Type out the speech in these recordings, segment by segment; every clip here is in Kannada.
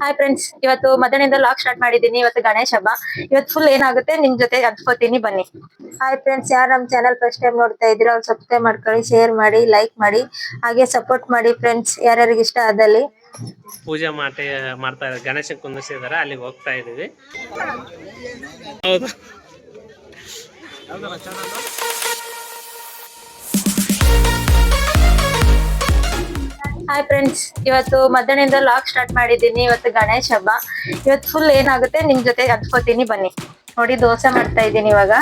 ಹಾಯ್ ಫ್ರೆಂಡ್ಸ್ ಇವತ್ತು ಮಧ್ಯಾಹ್ನದಿಂದ ಲಾಕ್ ಸ್ಟಾರ್ಟ್ ಮಾಡಿದ್ದೀನಿ. ಇವತ್ತು ಗಣೇಶ ಹಬ್ಬ. ಇವತ್ತು ಫುಲ್ ಏನಾಗುತ್ತೆ ನಿಮ್ ಜೊತೆ ಹಂಚ್ಕೋತೀನಿ, ಬನ್ನಿ. ಹಾಯ್ ಫ್ರೆಂಡ್ಸ್ ಯಾರು ನಮ್ಮ ಚಾನಲ್ ಫಸ್ಟ್ ಟೈಮ್ ನೋಡ್ತಾ ಇದ್ದೀರಾ ಅವ್ರು ಸಬ್ಸ್ಕ್ರೈಬ್ ಮಾಡ್ಕೊಳ್ಳಿ ಶೇರ್ ಮಾಡಿ ಲೈಕ್ ಮಾಡಿ, ಹಾಗೆ ಸಪೋರ್ಟ್ ಮಾಡಿ ಫ್ರೆಂಡ್ಸ್ ಯಾರ್ಯಾರಿಗೆ ಇಷ್ಟ ಆದಲ್ಲಿ. ಪೂಜೆ ಮಾಡಿ ಮಾಡ್ತಾ ಇದ್ದಾರೆ. ಗಣೇಶ ಕುಂದಿಸಿದಾರೆ ಅಲ್ಲಿಗೆ ಹೋಗ್ತಾ ಇದೀವಿ ಹೌದು. ಹಾಯ್ ಫ್ರೆಂಡ್ಸ್ ಇವತ್ತು ಮಧ್ಯಾಹ್ನದಿಂದ ಲಾಕ್ ಸ್ಟಾರ್ಟ್ ಮಾಡಿದ್ದೀನಿ. ಇವತ್ತು ಗಣೇಶ ಹಬ್ಬ. ಇವತ್ತು ಫುಲ್ ಏನಾಗುತ್ತೆ ನಿಮ್ ಜೊತೆ ಹಂಚ್ಕೋತೀನಿ ಬನ್ನಿ. ನೋಡಿ, ದೋಸೆ ಮಾಡ್ತಾ ಇದ್ದೀನಿ ಇವಾಗ.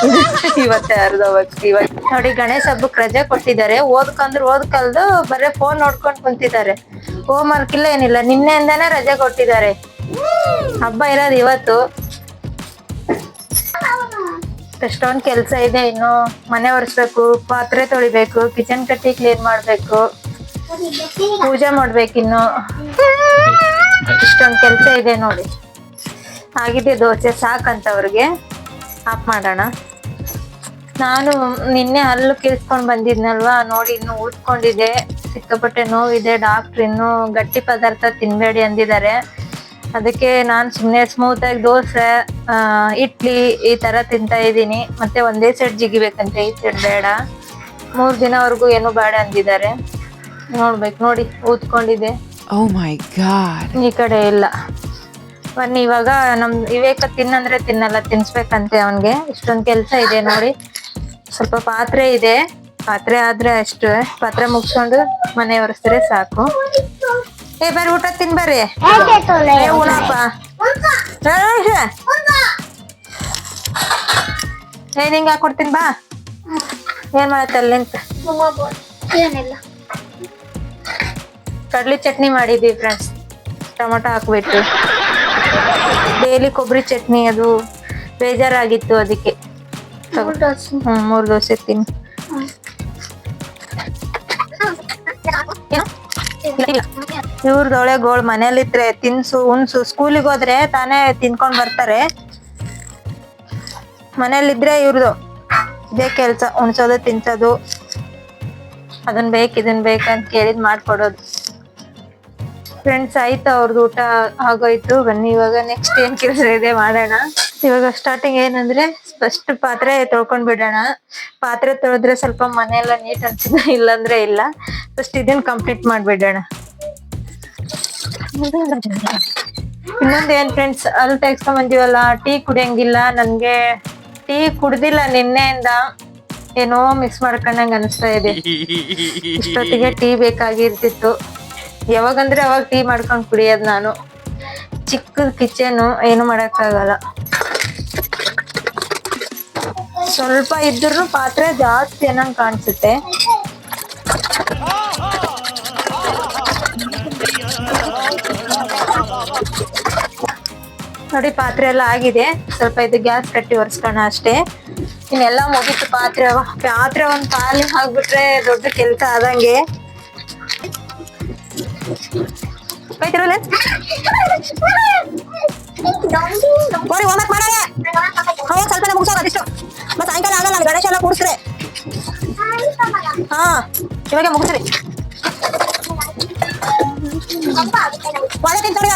ಇವತ್ತೆ ಅರ್ಧ ಇವತ್ತು. ನೋಡಿ, ಗಣೇಶ ಹಬ್ಬಕ್ಕೆ ರಜೆ ಕೊಟ್ಟಿದ್ದಾರೆ. ಓದ್ಕಂದ್ರೆ, ಓದ್ಕಲ್ದು ಬರೇ ಫೋನ್ ನೋಡ್ಕೊಂಡು ಕುಂತಿದ್ದಾರೆ. ಹೋಮ್ ವರ್ಕ್ ಇಲ್ಲ ಏನಿಲ್ಲ, ನಿನ್ನೆಯಿಂದಾನೇ ರಜೆ ಕೊಟ್ಟಿದ್ದಾರೆ. ಹಬ್ಬ ಇರೋದು ಇವತ್ತು. ಎಷ್ಟೊಂದ್ ಕೆಲಸ ಇದೆ ಇನ್ನು ಮನೆ ಒರೆಸ್ಬೇಕು, ಪಾತ್ರೆ ತೊಳಿಬೇಕು ಕಿಚನ್ ಕಟ್ಟಿ ಕ್ಲೀನ್ ಮಾಡಬೇಕು, ಪೂಜೆ ಮಾಡ್ಬೇಕಿನ್ನು ಇಷ್ಟೊಂದು ಕೆಲಸ ಇದೆ ನೋಡಿ. ಆಗಿದೆ ದೋಸೆ ಸಾಕಂತ ಅವ್ರಿಗೆ ಆಫ್ ಮಾಡೋಣ. ನಾನು ನಿನ್ನೆ ಹಲ್ಲು ಕೀಳ್ಸ್ಕೊಂಡು ಬಂದಿದ್ನಲ್ವಾ, ನೋಡಿ ಇನ್ನು ಊದ್ಕೊಂಡಿದೆ ಸಿಕ್ಕಾಪಟ್ಟೆ ನೋವಿದೆ ಡಾಕ್ಟ್ರ್ ಇನ್ನು ಗಟ್ಟಿ ಪದಾರ್ಥ ತಿನ್ಬೇಡಿ ಅಂದಿದ್ದಾರೆ. ಅದಕ್ಕೆ ನಾನು ಸುಮ್ಮನೆ ಸ್ಮೂತ್ ಆಗಿ ದೋಸೆ ಇಡ್ಲಿ ಈ ತರ ತಿಂತಾ ಇದ್ದೀನಿ. ಮತ್ತೆ ಒಂದೇ ಸೈಡ್ ಜಿಗಿಬೇಕಂತೆ ಈ ಸೈಡ್ ಬೇಡ. ಮೂರ್ ದಿನವರೆಗೂ ಏನು ಬೇಡ ಅಂದಿದ್ದಾರೆ. ನೋಡ್ಬೇಕು ನೋಡಿ ಊದ್ಕೊಂಡಿದೆ Oh. ಈ ಕಡೆ ಇಲ್ಲ. ಬನ್ನಿ ಇವಾಗ ನಮ್ ಇವೇಕ ತಿನ್ನಂದ್ರೆ ತಿನ್ನಲ್ಲ ತಿನ್ಸ್ಬೇಕಂತೆ ಅವನ್ಗೆ. ಇಷ್ಟೊಂದ್ ಕೆಲ್ಸ ಇದೆ ನೋಡಿ. ಸ್ವಲ್ಪ ಪಾತ್ರೆ ಇದೆ. ಪಾತ್ರೆ ಆದ್ರೆ ಅಷ್ಟು. ಪಾತ್ರೆ ಮುಗಿಸ್ಕೊಂಡು ಮನೆ ಒರೆಸಿದ್ರೆ ಸಾಕು. ಏ ಬರ್ರಿ ಊಟ ತಿನ್ ಬರ್ರಿ. ಏ, ಉಣಪ್ಪ ಏ, ನಿಂಗೆ ಹಾಕೊಡ್ತೀನಿ ಬಾ. ಏನ್ ಮಾಡತ್ತಲ್ಲ ನಿಂತ. ಏನಿಲ್ಲ. ಕಡ್ಲಿ ಚಟ್ನಿ ಮಾಡಿದ್ವಿ ಫ್ರೆಂಡ್ಸ್ ಟೊಮೊಟೊ ಹಾಕ್ಬಿಟ್ಟು. ಡೈಲಿ ಕೊಬ್ಬರಿ ಚಟ್ನಿ ಅದು ಬೇಜಾರಾಗಿತ್ತು ಅದಕ್ಕೆ. ಹ್ಞೂ ಹ್ಮ್ ಮೂರ್ ದೋಸೆ ತಿನ್ನಿ ಇವ್ರದೊಳೆ ಗೋಳ್ ಮನೇಲಿದ್ರೆ ತಿನ್ಸು, ಉಣ್ಸು. ಸ್ಕೂಲಿಗೆ ಹೋದ್ರೆ ತಾನೇ ತಿನ್ಕೊಂಡ್ ಬರ್ತಾರೆ. ಮನೇಲಿದ್ರೆ ಇವ್ರದು ಇದೇ ಕೆಲ್ಸ, ಉಣ್ಸೋದು, ತಿನ್ಸೋದು. ಅದನ್ ಬೇಕು, ಇದನ್ ಬೇಕಂತ ಕೇಳಿದ್ ಮಾಡ್ಕೊಡೋದು. ಫ್ರೆಂಡ್ಸ್ ಆಯ್ತು ಅವ್ರದ್ದು ಊಟ ಆಗೋಯ್ತು. ಬನ್ನಿ, ಇವಾಗ ನೆಕ್ಸ್ಟ್ ಏನ್ ಕೆಲಸ ಇದೆ ಮಾಡೋಣ. ಇವಾಗ ಸ್ಟಾರ್ಟಿಂಗ್ ಏನಂದ್ರೆ ಫಸ್ಟ್ ಪಾತ್ರೆ ತೊಳ್ಕೊಂಡ್ ಬಿಡೋಣ. ಪಾತ್ರೆ ತೊಳೆದ್ರೆ ಸ್ವಲ್ಪ ಮನೆ ಎಲ್ಲ ನೀಟ್ ಅನ್ಸಿದ್ರೆ ಇಲ್ಲಾಂದ್ರೆ ಇಲ್ಲ. ಫಸ್ಟ್ ಇದನ್ನ ಕಂಪ್ಲೀಟ್ ಮಾಡ್ಬಿಡೋಣ. ಇನ್ನೊಂದ್ ಏನ್ ಫ್ರೆಂಡ್ಸ್ ಅಲ್ಲಿ ತೆಗ್ಸ್ಕೊಂಡ್ ಬಂದಿವಲ್ಲ, ಟೀ ಕುಡಿಯಂಗಿಲ್ಲ, ನನ್ಗೆ ಟೀ ಕುಡ್ದಿಲ್ಲ ನಿನ್ನೆಯಿಂದ. ಏನೋ ಮಿಕ್ಸ್ ಮಾಡ್ಕೊಂಡಂಗ ಅನಿಸ್ತಾ ಇದೆ. ಇಷ್ಟೊತ್ತಿಗೆ ಟೀ ಬೇಕಾಗಿರ್ತಿತ್ತು. ಯಾವಾಗಂದ್ರೆ ಅವಾಗ ಟೀ ಮಾಡ್ಕೊಂಡ್ ಕುಡಿಯೋದು ನಾನು. ಚಿಕ್ಕ ಕಿಚನು ಏನು ಮಾಡೋಕ್ಕಾಗಲ್ಲ. ಸ್ವಲ್ಪ ಇದ್ರೂ ಪಾತ್ರೆ ಜಾಸ್ತಿ ಅನ್ನಂಗ್ ಕಾಣಿಸುತ್ತೆ. ನೋಡಿ, ಪಾತ್ರೆ ಎಲ್ಲ ಆಗಿದೆ. ಸ್ವಲ್ಪ ಇದು ಗ್ಯಾಸ್ ಕಟ್ಟಿ ಒರೆಸ್ಕೋಣ ಅಷ್ಟೇ. ಇನ್ನೆಲ್ಲ ಮುಗೀತು ಪಾತ್ರೆ. ಪಾತ್ರೆ ಒಂದ್ ಪಾಲಿ ಹಾಕ್ಬಿಟ್ರೆ ದೊಡ್ಡ ಕೆಲ್ಸ ಆದಂಗೆ. ಬೈತಿರಲ್ಲ ನೋಡಿ ಹೋಮ್ವರ್ಕ್ ಮಾಡೋಣ. ಹೌದು ಸ್ವಲ್ಪನೇ ಮುಗಿಸೋದು ಅದಿಷ್ಟು. ಮತ್ತೆ ಸಾಯಂಕಾಲ ಆಗಲ್ಲ ಗಣೇಶ ಎಲ್ಲ ಕೂಡಿಸ್ರೆ ಹಾ, ಇವಾಗ ಮುಗಿಸ್ರಿ. ಒಳ್ಳೆ ತಿಂತೊಡಿ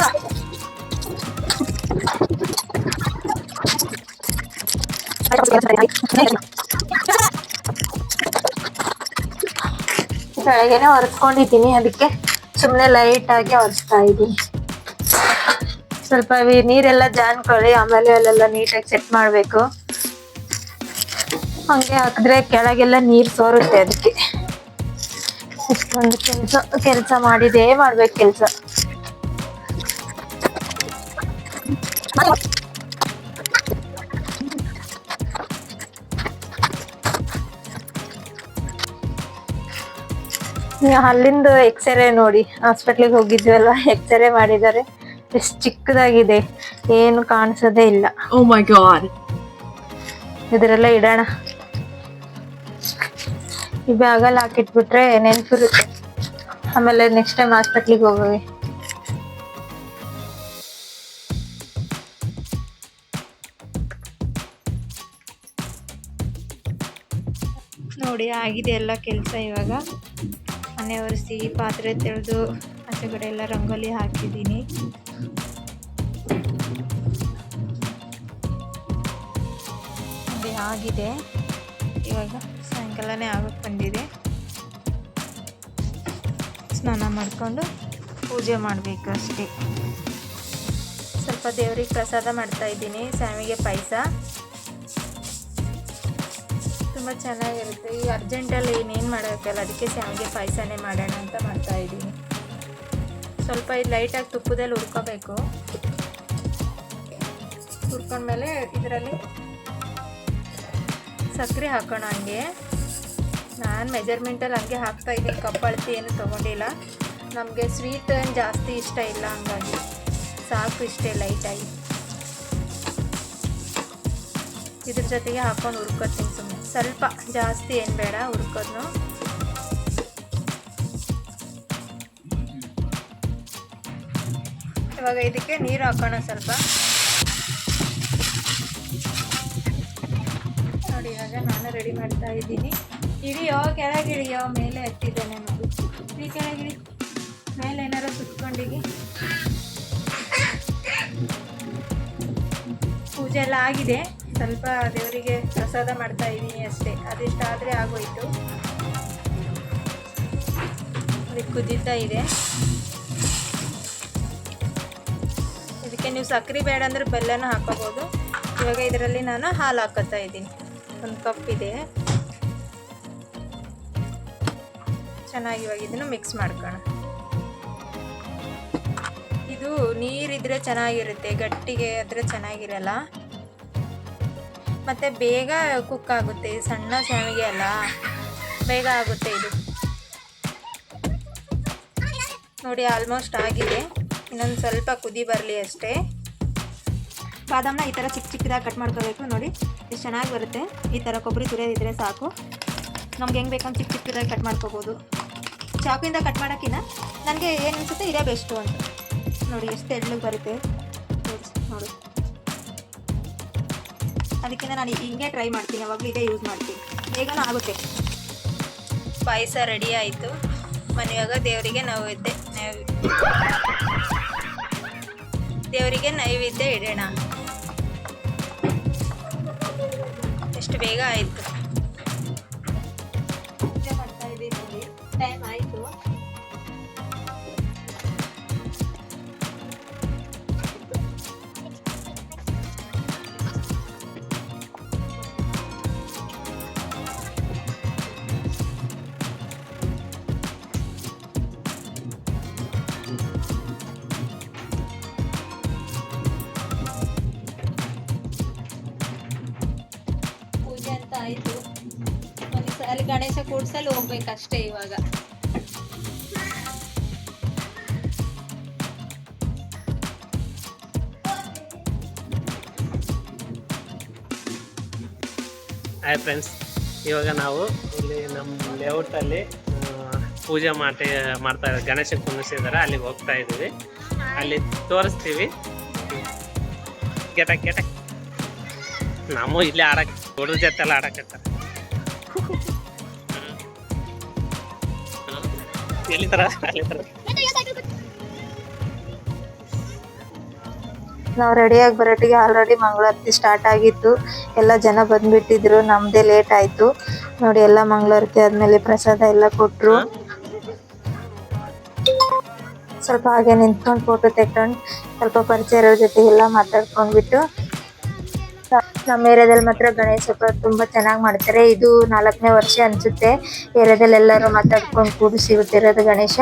ಬೆಳಗ್ಗೆನೆ ಒರೆಸ್ಕೊಂಡಿದ್ದೀನಿ, ಅದಕ್ಕೆ ಸುಮ್ಮನೆ ಲೈಟ್ ಆಗಿ ಒರೆಸ್ತಾ ಇದ್ದೀನಿ. ಸ್ವಲ್ಪ ನೀರೆಲ್ಲ ಜಾನ್ಕೊಳ್ಳಿ, ಆಮೇಲೆ ಅಲ್ಲೆಲ್ಲ ನೀಟಾಗಿ ಸೆಟ್ ಮಾಡಬೇಕು. ಹಂಗೆ ಹಾಕಿದ್ರೆ ಕೆಳಗೆಲ್ಲ ನೀರು ಸೋರುತ್ತೆ ಅದಕ್ಕೆ. ಇಷ್ಟೊಂದು ಕೆಲಸ ಕೆಲಸ ಮಾಡಿದೇ ಮಾಡ್ಬೇಕು ಕೆಲಸ. ಅಲ್ಲಿಂದ ಎಕ್ಸ್ರೇ ನೋಡಿ ಹಾಸ್ಪಿಟ್ಲಿಗೆ ಹೋಗಿದ್ವಲ್ಲ ಎಕ್ಸ್ರೇ ಮಾಡಿದ್ದಾರೆ. ಎಷ್ಟು ಚಿಕ್ಕದಾಗಿದೆ. ಏನು ಕಾಣಿಸೋದೇ ಇಲ್ಲ. ಓ ಮೈ ಗಾಡ್ ಇದರೆಲ್ಲ ಇಡೋಣ. ಈ ಬ್ಯಾಗಲ್ಲಿ ಹಾಕಿಟ್ಬಿಟ್ರೆ ನೆನ್ಪಿರುತ್ತೆ. ಆಮೇಲೆ ನೆಕ್ಸ್ಟ್ ಟೈಮ್ ಹಾಸ್ಪಿಟ್ಲಿಗೆ ಹೋಗಿ ನೋಡಿ ಆಗಿದೆ ಎಲ್ಲ ಕೆಲಸ ಇವಾಗ. ಮನೆ ಒರೆಸಿ ಪಾತ್ರೆ ತೆಳೆದು ಆಚೆಗಡೆ ಎಲ್ಲ ರಂಗೋಲಿ ಹಾಕಿದ್ದೀನಿ. ಆಗಿದೆ. ಇವಾಗ ಸಾಯಂಕಾಲನೇ ಆಗಕ್ಕೆ ಬಂದಿದೆ. ಸ್ನಾನ ಮಾಡಿಕೊಂಡು ಪೂಜೆ ಮಾಡಬೇಕು ಅಷ್ಟೇ. ಸ್ವಲ್ಪ ದೇವ್ರಿಗೆ ಪ್ರಸಾದ ಮಾಡ್ತಾ ಇದ್ದೀನಿ, ಸ್ವಾಮಿಗೆ ಪಾಯಸ. ತುಂಬ ಚೆನ್ನಾಗಿರುತ್ತೆ. ಈ ಅರ್ಜೆಂಟಲ್ಲಿ ಇನ್ನೇನು ಮಾಡೋಕ್ಕಲ್ಲ, ಅದಕ್ಕೆ ಶಾವಿಗೆ ಪಾಯಸನೇ ಮಾಡೋಣ ಅಂತ ಮಾಡ್ತಾ ಇದ್ದೀನಿ. ಸ್ವಲ್ಪ ಇದು ಲೈಟಾಗಿ ತುಪ್ಪದಲ್ಲಿ ಹುರ್ಕೋಬೇಕು. ಹುರ್ಕೊಂಡ್ಮೇಲೆ ಇದರಲ್ಲಿ ಸಕ್ಕರೆ ಹಾಕೋಣ ಹಂಗೆ. ನಾನು ಮೆಜರ್ಮೆಂಟಲ್ಲಿ ಹಂಗೆ ಹಾಕ್ತಾ ಇದ್ದೀನಿ. ಕಪ್ ಅಳತೆ ಏನು ತೊಗೊಂಡಿಲ್ಲ. ನಮಗೆ ಸ್ವೀಟ್ ಏನು ಜಾಸ್ತಿ ಇಷ್ಟ ಇಲ್ಲ ಹಂಗಾಗಿ. ಸಾಕು ಇಷ್ಟೇ ಲೈಟಾಗಿ ಇದ್ರ ಜೊತೆಗೆ ಹಾಕೊಂಡು ಹುರ್ಕೋತೀನಿ ಸುಮ್ಮನೆ ಸ್ವಲ್ಪ ಜಾಸ್ತಿ ಏನು ಬೇಡ, ಹುರ್ಕೋದ್ನು. ಇವಾಗ ಇದಕ್ಕೆ ನೀರು ಹಾಕೋಣ ಸ್ವಲ್ಪ. ನೋಡಿ, ಇವಾಗ ನಾನು ರೆಡಿ ಮಾಡ್ತಾ ಇದ್ದೀನಿ. ಇಳಿಯೋ ಕೆಳಗಿಳಿಯೋ ಮೇಲೆ ಎತ್ತಿದ್ದೇನೆ ನೋಡಿ ಈ ಕೆಳಗಿಳಿ ಮೇಲೆ ಏನಾರು ಸುತ್ಕೊಂಡಿಗಿ ಪೂಜೆ ಎಲ್ಲ ಆಗಿದೆ. ಸ್ವಲ್ಪ ದೇವರಿಗೆ ಪ್ರಸಾದ ಮಾಡ್ತಾ ಇದ್ದೀನಿ ಅಷ್ಟೇ. ಅದಿಷ್ಟಾದರೆ ಆಗೋಯಿತು. ಇದು ಕುದೀತಾ ಇದೆ. ಇದಕ್ಕೆ ನೀವು ಸಕ್ಕರೆ ಬೇಡ ಅಂದರೆ ಬೆಲ್ಲನೂ ಹಾಕೋಬೋದು. ಇವಾಗ ಇದರಲ್ಲಿ ನಾನು ಹಾಲು ಹಾಕೋತಾ ಇದ್ದೀನಿ. ಒಂದು ಕಪ್ ಇದೆ. ಚೆನ್ನಾಗಿ ಇವಾಗ ಇದನ್ನು ಮಿಕ್ಸ್ ಮಾಡ್ಕೋಣ ಇದು ನೀರಿದ್ರೆ ಚೆನ್ನಾಗಿರುತ್ತೆ. ಗಟ್ಟಿಗೆ ಆದರೆ ಚೆನ್ನಾಗಿರಲ್ಲ. ಮತ್ತು ಬೇಗ ಕುಕ್ ಆಗುತ್ತೆ, ಸಣ್ಣ ಶಾವಿಗೆ ಅಲ್ಲ, ಬೇಗ ಆಗುತ್ತೆ ಇದು. ನೋಡಿ ಆಲ್ಮೋಸ್ಟ್ ಆಗಿದೆ. ಇನ್ನೊಂದು ಸ್ವಲ್ಪ ಕುದಿ ಬರಲಿ ಅಷ್ಟೇ. ಬಾದಾಮನ ಈ ಥರ ಚಿಕ್ಕ ಚಿಕ್ಕದಾಗಿ ಕಟ್ ಮಾಡ್ಕೋಬೇಕು ನೋಡಿ. ಇದು ಚೆನ್ನಾಗಿ ಬರುತ್ತೆ. ಈ ಥರ ಕೊಬ್ಬರಿ ತುರಿಯೋದಿದ್ರೆ ಸಾಕು. ನಮ್ಗೆ ಹೆಂಗೆ ಬೇಕಂತ ಚಿಕ್ಕ ಚಿಕ್ಕದಾಗಿ ಕಟ್ ಮಾಡ್ಕೋಬೋದು. ಚಾಕುವಿಂದ ಕಟ್ ಮಾಡೋಕ್ಕಿಂತ ನನಗೆ ಏನು ಅನಿಸುತ್ತೆ ಇದೇ ಬೆಸ್ಟು ಅಂತ ನೋಡಿ, ಎಷ್ಟು ಎಳ್ಳಿಗೆ ಬರುತ್ತೆ. ನೋಡಿ. ಅದಕ್ಕಿಂತ ನಾನು ಹಿಂಗೆ ಟ್ರೈ ಮಾಡ್ತೀನಿ, ಯಾವಾಗಲೂ ಇದೇ ಯೂಸ್ ಮಾಡ್ತೀನಿ. ಬೇಗನೂ ಆಗುತ್ತೆ. ಪಾಯಸ ರೆಡಿ ಆಯಿತು. ಮನೆಯಾಗ ದೇವರಿಗೆ ನೈವೇದ್ಯ, ನೈವ್ ದೇವರಿಗೆ ನೈವೇದ್ಯ ಇಡೋಣ. ಎಷ್ಟು ಬೇಗ ಆಯಿತು. ಕೂಡ್ಸಲ್ಲಿ ಹೋಗ್ಬೇಕಷ್ಟೇ ಇವಾಗ. ಹಾಯ್ ಫ್ರೆಂಡ್ಸ್ ಇವಾಗ ನಾವು ಇಲ್ಲಿ ನಮ್ಮ ಲೇಔಟಲ್ಲಿ ಪೂಜೆ ಮಾಡಿ ಮಾಡ್ತಾ ಇದ್ದಾರೆ. ಗಣೇಶ ಕುಂದಿಸಿದ್ದಾರೆ ಅಲ್ಲಿಗೆ ಹೋಗ್ತಾ ಇದ್ದೀವಿ. ಅಲ್ಲಿ ತೋರಿಸ್ತೀವಿ. ಕೆಟಕ್ ಕೆಟಕ್. ನಾವು ಇಲ್ಲೇ ಆಡಕ್ಕೆ ಹುಡುಗ ಜೊತೆ ಎಲ್ಲ ಎಲ್ಲಿ ತರ ಅಲ್ಲಿ ತರ ನಾವು ರೆಡಿಯಾಗಿ ಬರೋಟಿಗೆ ಆಲ್ರೆಡಿ ಮಂಗಳಾರತಿ ಸ್ಟಾರ್ಟ್ ಆಗಿತ್ತು. ಎಲ್ಲ ಜನ ಬಂದ್ಬಿಟ್ಟಿದ್ರು ನಮ್ದೇ ಲೇಟ್ ಆಯ್ತು. ನೋಡಿ ಎಲ್ಲ ಮಂಗಳಾರತಿ ಆದ್ಮೇಲೆ ಪ್ರಸಾದ ಎಲ್ಲ ಕೊಟ್ಟರು ಸ್ವಲ್ಪ ಹಾಗೆ ನಿಂತ್ಕೊಂಡು ಫೋಟೋ ತೆಕ್ಕೊಂಡು ಸ್ವಲ್ಪ ಪರಿಚಯ ಇರೋರ ಜೊತೆ ಎಲ್ಲ ಮಾತಾಡ್ಕೊಂಡ್ಬಿಟ್ಟು ನಮ್ಮ ಏರಿಯಾದಲ್ಲಿ ಮಾತ್ರ ಗಣೇಶ ಹಬ್ಬ ತುಂಬಾ ಚೆನ್ನಾಗಿ ಮಾಡ್ತಾರೆ. ಇದು ನಾಲ್ಕನೇ ವರ್ಷ ಅನ್ಸುತ್ತೆ. ಏರಿಯಾದಲ್ಲಿ ಎಲ್ಲರೂ ಮಾತಾಡ್ಕೊಂಡು ಕೂಡಿಸಿ ಇವತ್ತಿರೋದು ಗಣೇಶ.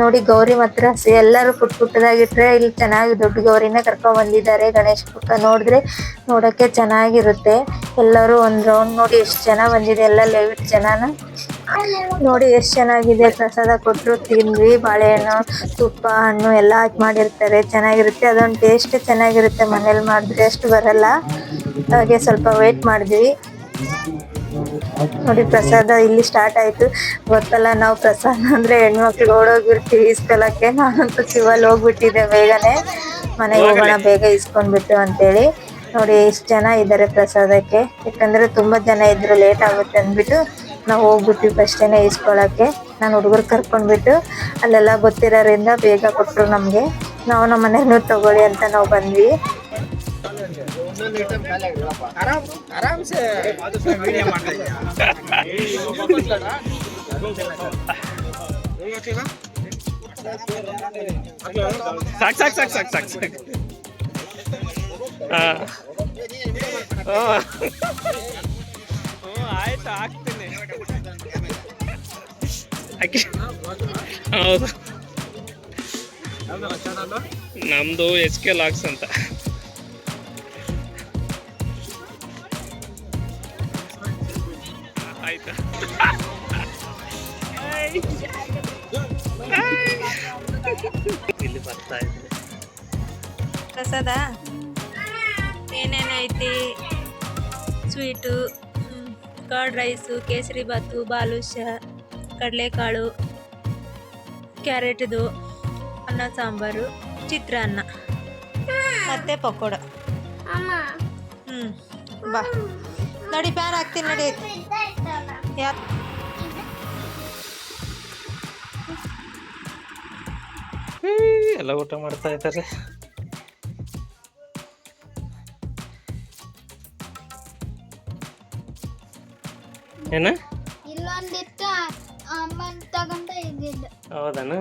ನೋಡಿ ಗೌರಿ ಮಾತ್ರ ಎಲ್ಲರೂ ಪುಟ್ ಪುಟ್ಟದಾಗಿಟ್ರೆ ಇಲ್ಲಿ ಚೆನ್ನಾಗಿ ದೊಡ್ಡ ಗೌರಿನ ಕರ್ಕೊಂಡ್ ಬಂದಿದ್ದಾರೆ ಗಣೇಶ ಪಕ್ಕ ನೋಡಿದ್ರೆ. ನೋಡಕ್ಕೆ ಚೆನ್ನಾಗಿರುತ್ತೆ. ಎಲ್ಲರೂ ಒಂದ್ ರೌಂಡ್ ನೋಡಿ ಎಷ್ಟು ಜನ ಬಂದಿದೆ, ಎಲ್ಲ ಲೈವ್ ಜನನ. ನೋಡಿ ಎಷ್ಟು ಚೆನ್ನಾಗಿದೆ. ಪ್ರಸಾದ ಕೊಟ್ಟರು ತಿಂದ್ವಿ. ಬಾಳೆಹಣ್ಣು ತುಪ್ಪ ಹಣ್ಣು ಎಲ್ಲ ಹಾಕಿ ಮಾಡಿರ್ತಾರೆ. ಚೆನ್ನಾಗಿರುತ್ತೆ. ಅದೊಂದು ಟೇಸ್ಟ್ ಚೆನ್ನಾಗಿರುತ್ತೆ ಮನೇಲಿ ಮಾಡಿದ್ರೆ. ಅಷ್ಟು ಬರಲ್ಲ. ಹಾಗೆ ಸ್ವಲ್ಪ ವೇಟ್ ಮಾಡಿದ್ವಿ. ನೋಡಿ ಪ್ರಸಾದ ಇಲ್ಲಿ ಸ್ಟಾರ್ಟ್ ಆಯ್ತು. ಗೊತ್ತಲ್ಲ ನಾವು ಪ್ರಸಾದ ಅಂದರೆ ಹೆಣ್ಮಕ್ಳಿಗೆ ಓಡೋಗಿರ್ತೀವಿ ಇಸ್ಕೊಳಕ್ಕೆ ನಾನಂತೂ ಶಿವಲ್ಲಿ ಹೋಗ್ಬಿಟ್ಟಿದ್ದೆ ಬೇಗನೆ. ಮನೆಗೆ ಹೋಗೋಣ ಬೇಗ ಇಸ್ಕೊಂಡ್ಬಿಟ್ಟು ಅಂತೇಳಿ. ನೋಡಿ ಎಷ್ಟು ಜನ ಇದ್ದಾರೆ ಪ್ರಸಾದಕ್ಕೆ. ಯಾಕಂದರೆ ತುಂಬಾ ಜನ ಇದ್ರು ಲೇಟ್ ಆಗುತ್ತೆ ಅಂದ್ಬಿಟ್ಟು. ನಾವು ಹೋಗ್ಬಿಟ್ವಿ ಫಸ್ಟೇನೆ ಇಸ್ಕೊಳಕ್ಕೆ. ನಾನು ಹುಡುಗರು ಕರ್ಕೊಂಡ್ಬಿಟ್ಟು ಅಲ್ಲೆಲ್ಲ ಗೊತ್ತಿರೋರಿಂದ ಬೇಗ ಕೊಟ್ಟರು ನಮಗೆ. ನಾವು ನಮ್ಮ ಮನೆಯನ್ನು ತಗೊಳ್ಳಿ ಅಂತ ನಾವು ಬಂದ್ವಿ. ಸಾಕು ಸಾಕು ಸಾಕು ಸಾಕು ಸಾಕು ಸಾಕು. ಹಾಂ ಆಯ್ತು ಹಾಕ್ತೀನಿ. ಹಾಕಿ ಹೌದು. ನಮ್ಮದು ಎಚ್ ಕೆ ಲಾಕ್ಸ್ ಅಂತ. ಆಯ್ತು. ಇಲ್ಲಿ ಬರ್ತಾ ಇದ್ದೀನಿ ಪ್ರಸಾದ? ಏನೇನೈತಿ? Sweet? Curd rice, kesari bath ಬಾಲುಷ ಕಡಲೆಕಾಳು, ಕ್ಯಾರೆಟ್ದು, ಅನ್ನ, ಸಾಂಬಾರು ಚಿತ್ರಾನ್ನ ಮತ್ತೆ ಪಕೋಡ. ಹ್ಞೂ ಬಾ. ನಡಿ, ಪ್ಯಾನ್ ಹಾಕ್ತೀನಿ, ನಡಿ. ಯಾ ಎಲ್ಲ ಊಟ ಮಾಡ್ತಾ ಇದ್ದಾರೆ. ಏನ? ಇಲ್ಲೊಂದಿತ್ತು ಅಮ್ಮನ್ ತಗೊಂಡ ಇದ್ದಿದ್ದು. ಹೌದನ?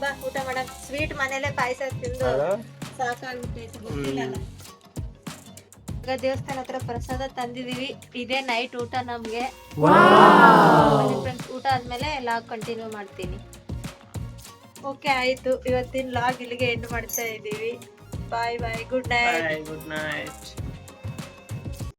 ಬಾ ಊಟ ಮಾಡಕ್. ಸ್ವೀಟ್ ಮನೇಲೆ ಪಾಯಸ ತಿಂದು ಸಾಕಾಗ್ಬಿಟ್ಟೈತೆ ಗೊತ್ತಿಲ್ಲ ಈಗ ದೇವಸ್ಥಾನ ಹತ್ರ ಪ್ರಸಾದ ತಂದಿದೀವಿ ಇದೇ ನೈಟ್ ಊಟ ನಮ್ಗೆ. ಊಟ ಆದ್ಮೇಲೆ ಲಾಗ್ ಕಂಟಿನ್ಯೂ ಮಾಡ್ತೀನಿ. ಓಕೆ ಆಯ್ತು. ಇವತ್ತಿನ ಲಾಗ್ ಇಲ್ಲಿಗೆ ಎಂಡ್ ಮಾಡ್ತಾ ಇದ್ದೀವಿ. Bye bye good night good night